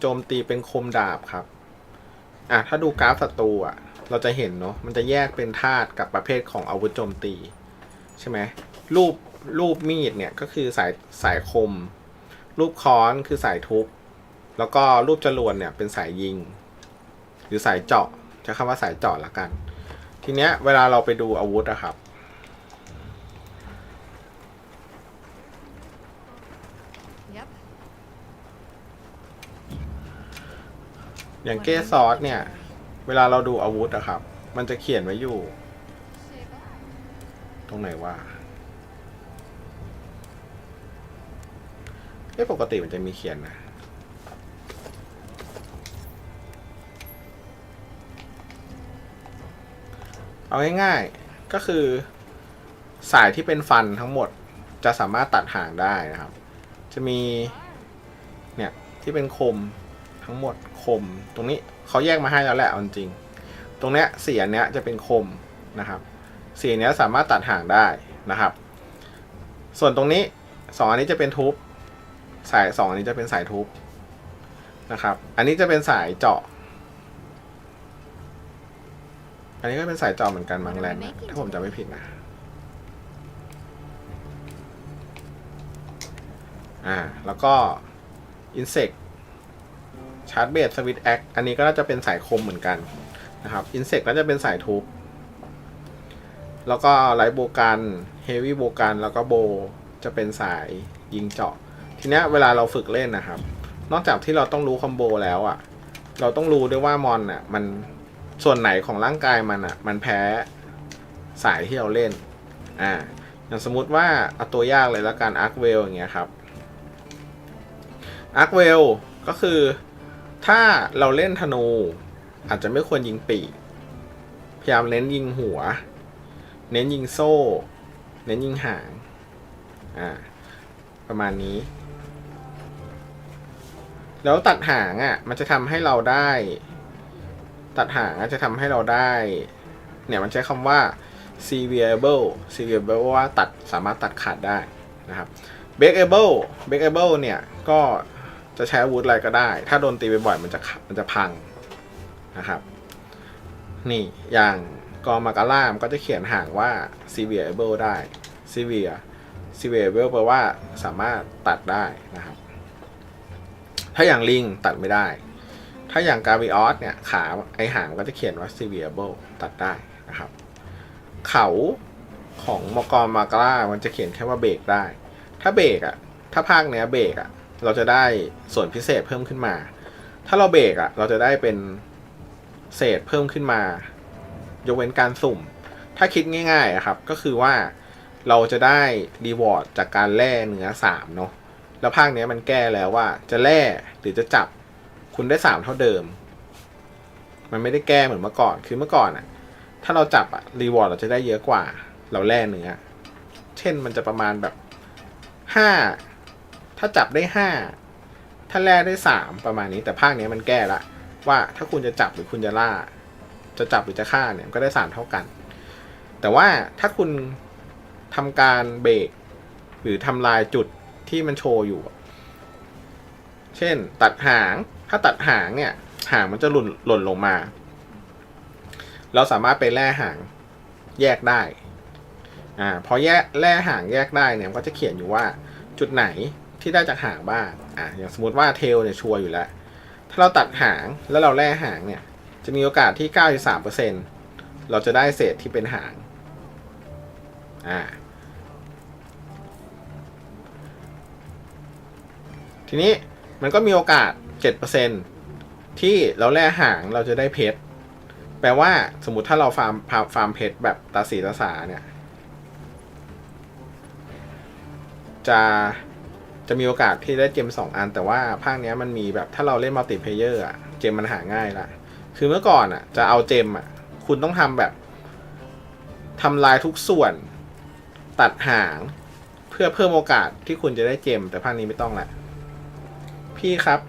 โจมตีเป็นคมดาบครับ อะถ้าดูกราฟศัตรูอะ เราจะเห็นเนาะ มันจะแยกเป็นธาตุกับประเภทของอาวุธโจมตี ใช่ไหม รูปรูปมีดเนี่ยก็คือสายสายคม รูปค้อนคือสายทุบ แล้วก็รูปจรวดเนี่ยเป็นสายยิง หรือสายเจาะใช้คำว่าสายเจาะละกัน ทีเนี้ยเวลาเราไปดูอาวุธอะครับ อย่างเก้ซอสเนี่ย เวลาเราดูอาวุธอะครับ มันจะเขียนไว้อยู่ ตรงไหนว่าเอ้ปกติมันจะมีเขียนนะ เอาง่ายๆ ก็คือ สายที่เป็นฟันทั้งหมดจะสามารถตัดห่างได้นะครับ จะมี เนี่ย ที่เป็นคม ทั้งหมดคม ตรงนี้เขาแยกมาให้แล้วแหละเอาจริง ตรงเนี้ยเสียเนี้ยจะเป็นคมนะครับเสียเนี้ยสามารถตัดห่างได้นะครับ ส่วนตรงนี้สองอันนี้จะเป็นทุบสายสองอันนี้จะเป็นสายทุบนะครับ อันนี้จะเป็นสายเจาะ อันนี้ก็เป็นสายเจาะเหมือนกันบางแลนด์นะถ้าผมจำไม่ผิดนะอ่าแล้วก็ insect charge base switch act อันนี้ก็น่าจะเป็นสายคมเหมือนกันนะครับ insect ก็จะเป็นสายทุบแล้วก็ไลท์โบกัน heavy โบกันแล้วก็โบจะเป็นสายยิงเจาะ ทีนี้เวลาเราฝึกเล่นนะครับ นอกจากที่เราต้องรู้คอมโบแล้วอะ่ะ เราต้องรู้ด้วยว่ามอนอะมันส่วนไหนของร่างกายมันอะ มันแพ้สายที่เราเล่นอ่าอย่างสมมุติว่าเอาตัวยากเลยแล้วกันอาร์คเวลอย่างเงี้ยครับอาร์คเวลก็คือ ถ้าเราเล่นธนู อาจจะไม่ควรยิงปีกพยายามเน้นยิงหัว เน้นยิงโซ่ เน้นยิงหาง อ่า ประมาณนี้ แล้วตัดหางอะ มันจะทำให้เราได้ ตัดหางอะจะทำให้เราได้ เนี่ยมันใช้คำว่า severable severable ว่าตัดสามารถตัดขาดได้นะครับ breakable breakable เนี่ยก็ จะใช้อาวุธอะไรก็ได้ ถ้าโดนตีบ่อยๆมันจะมันจะพังนะครับ นี่อย่างกอมาการ่ามก็จะเขียนห่างว่า severable ได้ severe severable แปลว่าสามารถตัดได้นะครับ ถ้าอย่างลิงตัดไม่ได้ ถ้าอย่างกา v ิออสเนี่ยขาไอหางก็จะเขียนว่า severable ตัดได้นะครับ เขาของมกรมาการ่ามันจะเขียนแค่ว่าเบรกได้ ถ้าเบรกอะถ้าภาคเนี้ยเบรกอะ เราจะได้ส่วนพิเศษเพิ่มขึ้นมา ถ้าเราเบรกอะเราจะได้เป็นเศษเพิ่มขึ้นมา ยกเว้นการสุ่ม ถ้าคิดง่ายๆครับ ก็คือว่าเราจะได้รีวอร์ดจากการแล่เนื้อสามเนาะ แล้วภาคเนี้ยมันแก้แล้วว่าจะแล่หรือจะจับคุณได้สามเท่าเดิม มันไม่ได้แก้เหมือนเมื่อก่อน คือเมื่อก่อนอะถ้าเราจับอะรีวอร์ดเราจะได้เยอะกว่า เราแล่เนื้อ เช่นมันจะประมาณแบบห้า ถ้าจับได้ห้าถ้าแล่ได้สามประมาณนี้แต่ภาคเนี้ยมันแก้ละว่าถ้าคุณจะจับหรือคุณจะล่า จะจับหรือจะฆ่าเนี่ยก็ได้สามเท่ากัน แต่ว่าถ้าคุณทำการเบรกหรือทำลายจุดที่มันโชว์อยู่ เช่น ตัดหาง ถ้าตัดหางเนี่ย หางมันจะหล่นหล่นลงมา เราสามารถไปแล่หางแยกได้ อ่า พอแยกแล่หางแยกได้เนี่ยก็จะเขียนอยู่ว่าจุดไหน ที่ได้จากหางบ้างอ่าอย่างสมมติว่าเทลเนี่ยชัวร์อยู่แล้ว ถ้าเราตัดหางแล้วเราแล่หางเนี่ย จะมีโอกาสที่ 93%เราจะได้เศษที่เป็นหางอ่าทีนี้มันก็มีโอกาส 7%ที่เราแล่หางเราจะได้เพชร แปลว่าสมมติถ้าเราฟาร์มฟาร์มเพชรแบบตาสีตาสาเนี่ย จะ จะมีโอกาสที่ได้เจมสองอัน แต่ว่าภาคเนี้ยมันมีแบบถ้าเราเล่นมัลติเพเยอร์อะเจมมันหาง่ายละคือเมื่อก่อนอะจะเอาเจมอะคุณต้องทำแบบทำลายทุกส่วน ตัดหาง เพื่อเพิ่มโอกาสที่คุณจะได้เจม แต่ภาคนี้ไม่ต้องละพี่ครับ